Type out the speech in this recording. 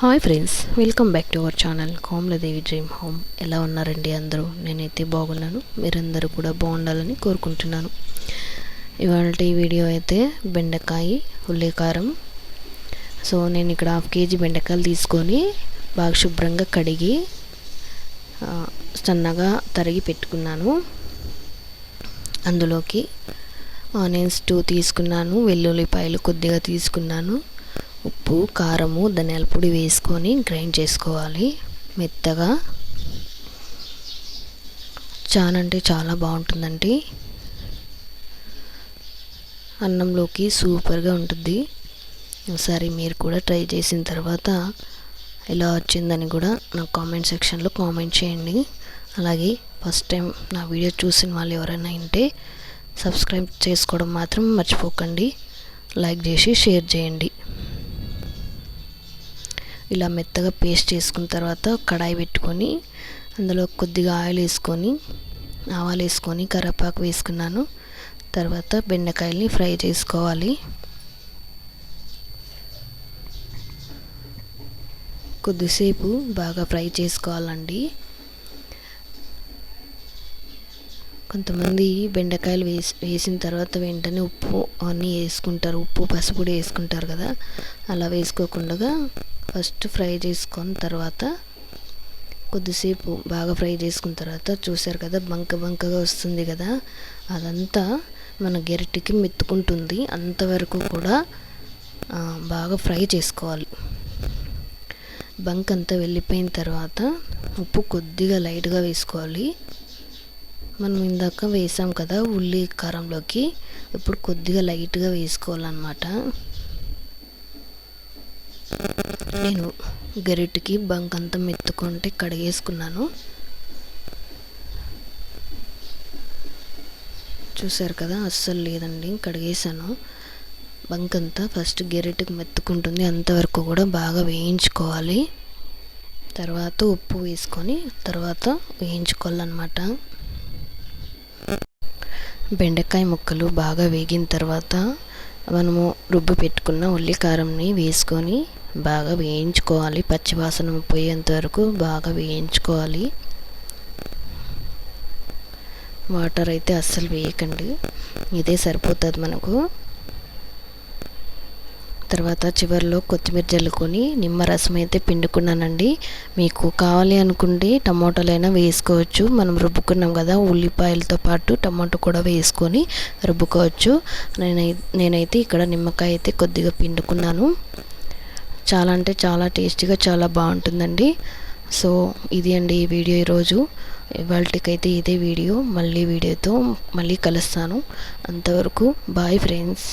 Hi friends welcome back to our channel Komaladevi dream home. ఎలా ఉన్నారండి అందరూ? నేనైతే బాగున్నాను. మీరందరూ కూడా బాగుండాలని కోరుకుంటున్నాను. ఇవాళ ఈ వీడియో అయితే బెండకాయ ఉల్లికారం. సో నేను ఇక్కడ హాఫ్ కేజీ బెండకాయలు తీసుకొని బాగా శుభ్రంగా కడిగి సన్నగా తరిగి పెట్టుకున్నాను. అందులోకి ఆనియన్స్ టూ తీసుకున్నాను వెల్లుల్లిపాయలు కొద్దిగా తీసుకున్నాను. ఉప్పు కారము ధనియాల పొడి వేసుకొని గ్రైండ్ చేసుకోవాలి మెత్తగా. చాలా అంటే చాలా బాగుంటుందండి. అన్నంలోకి సూపర్గా ఉంటుంది. ఒకసారి మీరు కూడా ట్రై చేసిన తర్వాత ఎలా వచ్చిందని కూడా నాకు కామెంట్ సెక్షన్లో కామెంట్ చేయండి. అలాగే ఫస్ట్ టైం నా వీడియో చూసిన వాళ్ళు ఎవరైనా ఉంటే సబ్స్క్రైబ్ చేసుకోవడం మాత్రం మర్చిపోకండి. లైక్ చేసి షేర్ చేయండి. ఇలా మెత్తగా పేస్ట్ చేసుకున్న తర్వాత కడాయి పెట్టుకొని అందులో కొద్దిగా ఆయిల్ వేసుకొని ఆవాలు వేసుకొని కరివేపాకు వేసుకున్నాను. తర్వాత బెండకాయల్ని ఫ్రై చేసుకోవాలి. కొద్దిసేపు బాగా ఫ్రై చేసుకోవాలండి. కొంతమంది బెండకాయలు వేసి వేసిన తర్వాత వెంటనే ఉప్పు అన్నీ వేసుకుంటారు. ఉప్పు పసుపు కూడా వేసుకుంటారు కదా. అలా వేసుకోకుండా ఫస్ట్ ఫ్రై చేసుకొని తర్వాత కొద్దిసేపు బాగా ఫ్రై చేసుకున్న తర్వాత చూసారు కదా బంక బంకగా వస్తుంది కదా. అదంతా మన గెరటికి మెత్తుకుంటుంది. అంతవరకు కూడా బాగా ఫ్రై చేసుకోవాలి. బంక్ అంతా వెళ్ళిపోయిన తర్వాత ఉప్పు కొద్దిగా లైట్గా వేసుకోవాలి. మనం ఇందాక వేసాం కదా ఉల్లి కారంలోకి ఇప్పుడు కొద్దిగా లైట్గా వేసుకోవాలన్నమాట. నేను గరిటికి బంక్ అంతా మెత్తుకుంటే కడిగేసుకున్నాను. చూసారు కదా అస్సలు లేదండి కడిగేసాను బంక్ అంతా ఫస్ట్ గెరెట్కి మెత్తుకుంటుంది అంతవరకు కూడా బాగా వేయించుకోవాలి. తర్వాత ఉప్పు వేసుకొని తర్వాత వేయించుకోవాలన్నమాట. బెండకాయ ముక్కలు బాగా వేగిన తర్వాత మనము రుబ్బు పెట్టుకున్న ఉల్లికారంని వేసుకొని బాగా వేయించుకోవాలి. పచ్చివాసన పోయేంత వరకు బాగా వేయించుకోవాలి. వాటర్ అయితే అస్సలు వేయకండి. ఇదే సరిపోతుంది మనకు. తర్వాత చివరిలో కొత్తిమీర జల్లుకొని నిమ్మరసం అయితే పిండుకున్నానండి. మీకు కావాలి అనుకుంటే టమాటోలైనా వేసుకోవచ్చు. మనం రుబ్బుకున్నాం కదా ఉల్లిపాయలతో పాటు టమాటో కూడా వేసుకొని రుబ్బుకోవచ్చు. నేనై నేనైతే ఇక్కడ నిమ్మకాయ అయితే కొద్దిగా పిండుకున్నాను. చాలా అంటే చాలా టేస్టీగా చాలా బాగుంటుందండి. సో ఇది అండి ఈ వీడియో ఈరోజు. ఇవాళకైతే ఇదే వీడియో. మళ్ళీ వీడియోతో మళ్ళీ కలుస్తాను. అంతవరకు బాయ్ ఫ్రెండ్స్.